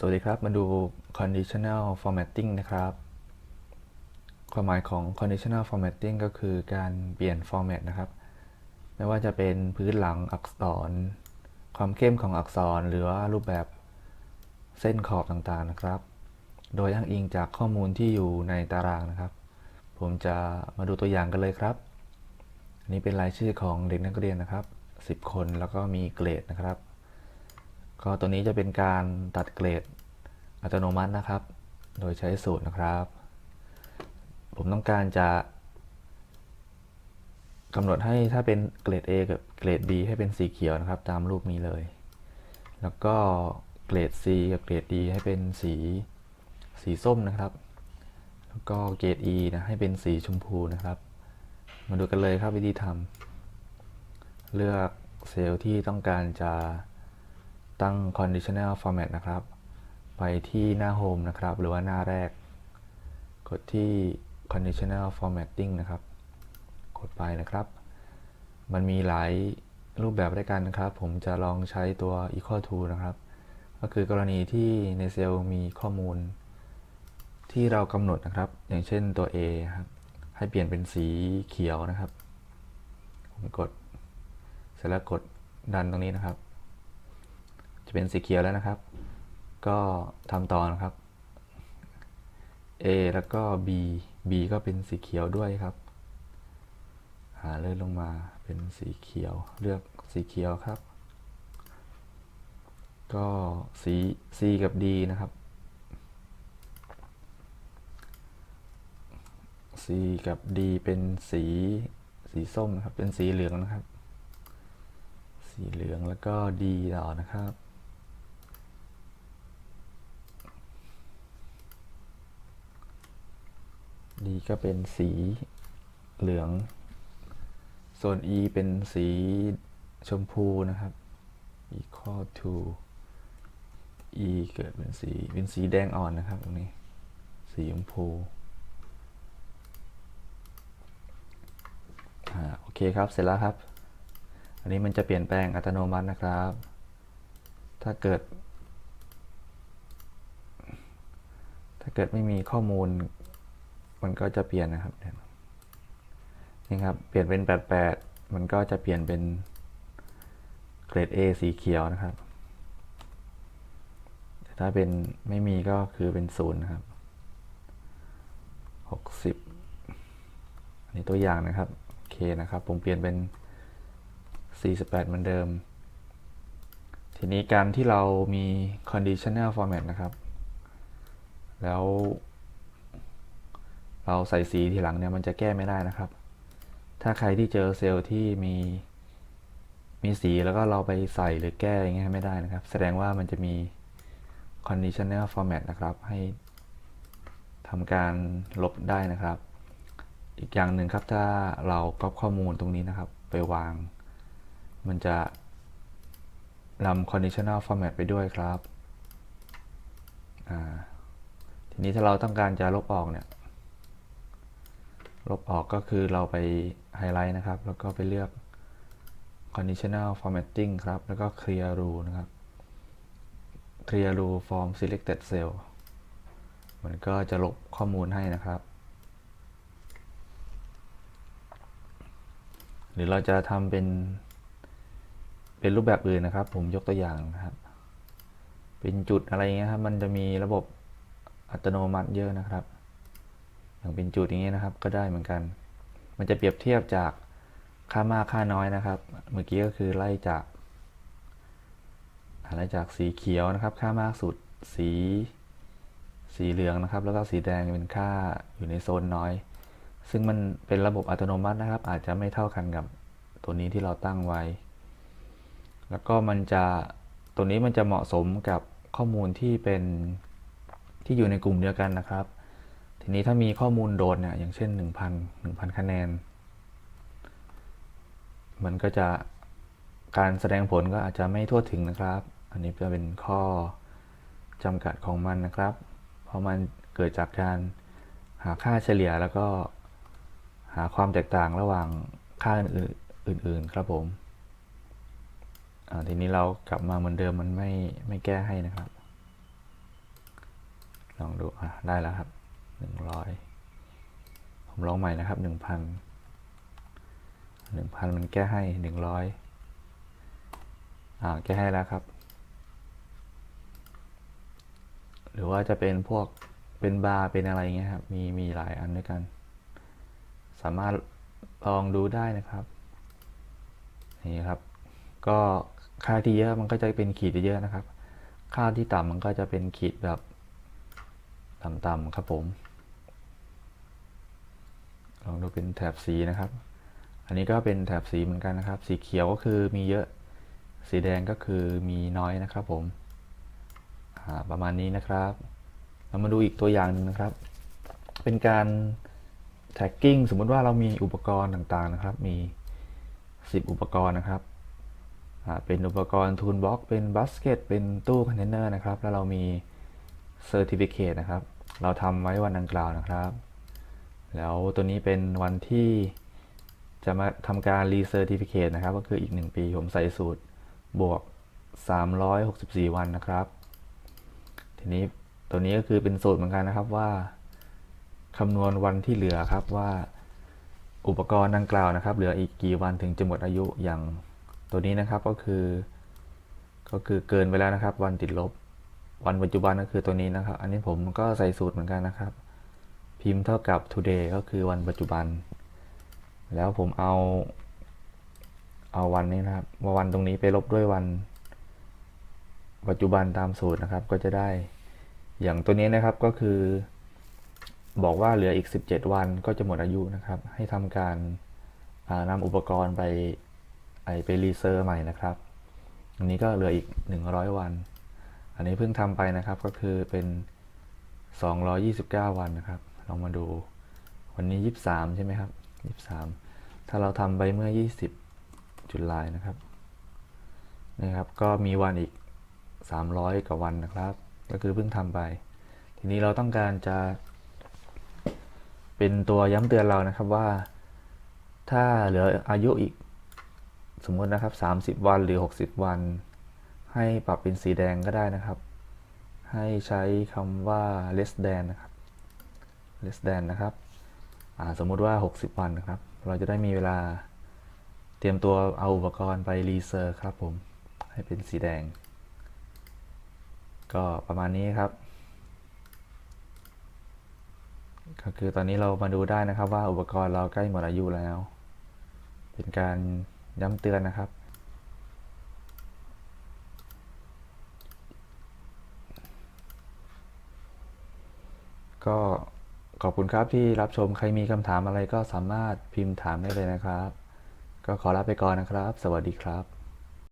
สวัสดีครับ มาดู conditional formatting นะครับ ความหมายของ conditional formatting ก็คือการเปลี่ยน format นะครับ ไม่ว่าจะเป็นพื้นหลังอักษร ความเข้มของอักษร หรือว่ารูปแบบเส้นขอบต่างๆนะครับ โดยอ้างอิงจากข้อมูลที่อยู่ในตารางนะครับ ผมจะมาดูตัวอย่างกันเลยครับ อันนี้เป็นรายชื่อของเด็กนักเรียนนะครับ 10 คนแล้วก็มีเกรดนะครับ ก็ตัวนี้จะเป็นการตัดเกรดอัตโนมัตินะครับ โดยใช้สูตรนะครับ ผมต้องการจะกำหนดให้ถ้าเป็นเกรด A กับเกรด B ให้เป็นสีเขียวนะครับ ตามรูปนี้เลย แล้วก็เกรด C กับเกรด D ให้เป็นสีสีส้มนะครับ แล้วก็เกรด E นะให้เป็นสีชมพูนะครับ มาดูกันเลยครับวิธีทำเลือกเซลล์ที่ต้องการจะ ตั้ง conditional format นะครับ ไปที่หน้า home นะครับ หรือว่าหน้าแรก กดที่ conditional formatting นะครับ กดไปนะครับ มันมีหลายรูปแบบด้วยกันนะครับ ผมจะลองใช้ตัว equal to นะครับ ก็คือกรณีที่ในเซลล์มีข้อมูล ที่เรากำหนดนะครับ อย่างเช่นตัว A ครับให้เปลี่ยนเป็นสีเขียวนะครับ ผมกด เสร็จแล้วกดดันตรงนี้นะครับ จะเป็นสีเขียวแล้วนะครับ ก็ทำต่อนะครับ A แล้วก็ B B ก็เป็นสีเขียวด้วยครับ หาเลื่อนลงมาเป็นสีเขียว เลือกสีเขียวครับ ก็สี C กับ D นะครับ C กับ D เป็นสีสีส้มนะครับ เป็นสีเหลืองนะครับ สีเหลืองแล้วก็ D ต่อนะครับ D ก็เป็นสีเหลือง ส่วน E เป็นสีชมพูนะครับ equal to E เกิดเป็นสีเป็นสีแดงอ่อนนะครับตรงนี้ สีชมพูอ่าโอเคครับ เสร็จแล้วครับ อันนี้มันจะเปลี่ยนแปลงอัตโนมัตินะครับ ถ้าเกิด ถ้าเกิดไม่มีข้อมูล มันก็จะเปลี่ยนนะครับนี่ครับ เปลี่ยนเป็น 88 มันก็จะเปลี่ยนเป็นเกรด A สีเขียวนะครับแต่ถ้าเป็นไม่มีก็คือเป็นศูนย์นะครับ 60 อันนี้ตัวอย่างนะครับ โอเคนะครับ ผมเปลี่ยนเป็น 48 เหมือนเดิม ทีนี้การที่เรามี conditional format นะครับ แล้ว เราใส่สีทีหลังเนี่ยมันจะแก้ไม่ได้นะครับ ถ้าใครที่เจอเซลล์ที่มี มีสีแล้วก็เราไปใส่หรือแก้อย่างเงี้ยไม่ได้นะครับ แสดงว่ามันจะมี conditional format นะครับ ให้ทำการลบได้นะครับ อีกอย่างหนึ่งครับถ้าเราก๊อปข้อมูลตรงนี้นะครับ ไปวาง มันจะนำ conditional format ไปด้วยครับ ทีนี้ถ้าเราต้องการจะลบออกเนี่ย ลบออกก็คือเราไปไฮไลท์นะครับ แล้วก็ไปเลือก conditional formatting ครับ แล้วก็ clear rule นะครับ clear rule from selected cell มันก็จะลบข้อมูลให้นะครับ หรือเราจะทำเป็น เป็นรูปแบบอื่นนะครับ ผมยกตัวอย่างนะครับ เป็นจุดอะไรเงี้ยครับ มันจะมีระบบอัตโนมัติเยอะนะครับ อย่างเป็นจุดอย่างเงี้นะครับ ก็ได้เหมือนกัน มันจะเปรียบเทียบจากค่ามากค่าน้อยนะครับ เมื่อกี้ก็คือไล่จากไล่จากสีเขียวนะครับ ค่ามากสุดสีสีเหลืองนะครับ แล้วก็สีแดงเป็นค่าอยู่ในโซนน้อย ซึ่งมันเป็นระบบอัตโนมัตินะครับ อาจจะไม่เท่ากันกับตัวนี้ที่เราตั้งไว้ แล้วก็มันจะตัวนี้มันจะเหมาะสมกับข้อมูลที่เป็นที่อยู่ในกลุ่มเดียวกันนะครับ ทีนี้ถ้ามีข้อมูลโดดเนี่ยอย่างเช่น 1,000 1,000 คะแนน มันก็จะการแสดงผลก็อาจจะไม่ทั่วถึงนะครับ อันนี้จะเป็นข้อจำกัดของมันนะครับ เพราะมันเกิดจากการหาค่าเฉลี่ยแล้วก็หาความแตกต่างระหว่างค่าอื่นๆครับผมทีนี้เรากลับมาเหมือนเดิมมันไม่ไม่แก้ให้นะครับ ลองดูอะได้แล้วครับ หนึ่งร้อยผมลองใหม่นะครับหนึ่งพันหนึ่งพันมันแก้ให้หนึ่งร้อยอ่า แก้ให้แล้วครับ หรือว่าจะเป็นพวกเป็นบาร์เป็นอะไรเงี้ยครับ มีมีหลายอันด้วยกัน สามารถลองดูได้นะครับ นี่ครับ ก็ค่าที่เยอะมันก็จะเป็นขีดเยอะนะครับ ค่าที่ต่ำมันก็จะเป็นขีดแบบต่ำๆครับผม ลองดูเป็นแถบสีนะครับ อันนี้ก็เป็นแถบสีเหมือนกันนะครับ สีเขียวก็คือมีเยอะ สีแดงก็คือมีน้อยนะครับผมประมาณนี้นะครับ เรามาดูอีกตัวอย่างหนึงนะครับ เป็นการ tagging สมมุติว่าเรามีอุปกรณ์ต่างๆนะครับ มี 10 อุปกรณ์นะครับ เป็นอุปกรณ์ toolbox เป็น basket เป็นตู้คอนเทนเนอร์นะครับ แล้วเรามี certificate นะครับ เราทำไว้วันดังกล่าวนะครับ แล้วตัวนี้เป็นวันที่จะมาทำการ recertificate นะครับ ก็คืออีก 1 ปีผมใส่สูตรบวก 364 วันนะครับ ทีนี้ตัวนี้ก็คือเป็นสูตรเหมือนกันนะครับว่าคำนวณวันที่เหลือครับว่าอุปกรณ์ดังกล่าวนะครับ เหลืออีกกี่วันถึงจะหมดอายุอย่างตัวนี้นะครับก็คือ ก็คือเกินไปแล้วนะครับ วันติดลบ วันปัจจุบันก็คือตัวนี้นะครับ อันนี้ผมก็ใส่สูตรเหมือนกันนะครับ พิมพ์เท่ากับ today ก็คือวันปัจจุบัน แล้วผมเอา เอาวันนี้นะครับว่าวันตรงนี้ไปลบด้วยวัน ปัจจุบันตามสูตรนะครับ ก็จะได้ อย่างตัวนี้นะครับก็คือ บอกว่าเหลืออีก 17 วันก็จะหมดอายุนะครับ ให้ทำการานำอุปกรณ์ไปไอไปรีเซอร์ใหม่นะครับ อันนี้ก็เหลืออีก 100 วัน อันนี้เพิ่งทำไปนะครับก็คือเป็น 229 วันนะครับ ลองมาดู วันนี้ 23 ใช่ไหมครับ 23 ถ้าเราทำไปเมื่อ 20 จุลายนะครับนะครับ ก็มีวันอีก 300 กว่าวันนะครับ ก็คือเพิ่งทำไป ทีนี้เราต้องการจะ เป็นตัวย้ำเตือนเรานะครับว่า ถ้าเหลืออายุอีกสมมตินะครับ 30 วันหรือ 60 วัน ให้ปรับเป็นสีแดงก็ได้นะครับ ให้ใช้คำว่า less than นะครับ less than นะครับสมมุติว่า 60 วันนะครับ เราจะได้มีเวลาเตรียมตัวเอาอุปกรณ์ไปรีเซอร์ครับผม ให้เป็นสีแดง ก็ประมาณนี้ครับ ก็คือตอนนี้เรามาดูได้นะครับว่าอุปกรณ์เราใกล้หมดอายุแล้ว เป็นการย้ำเตือนนะครับก็ ขอบคุณครับที่รับชมใครมีคำถามอะไรก็สามารถพิมพ์ถามได้เลยนะครับ ก็ขอลาไปก่อนนะครับ สวัสดีครับ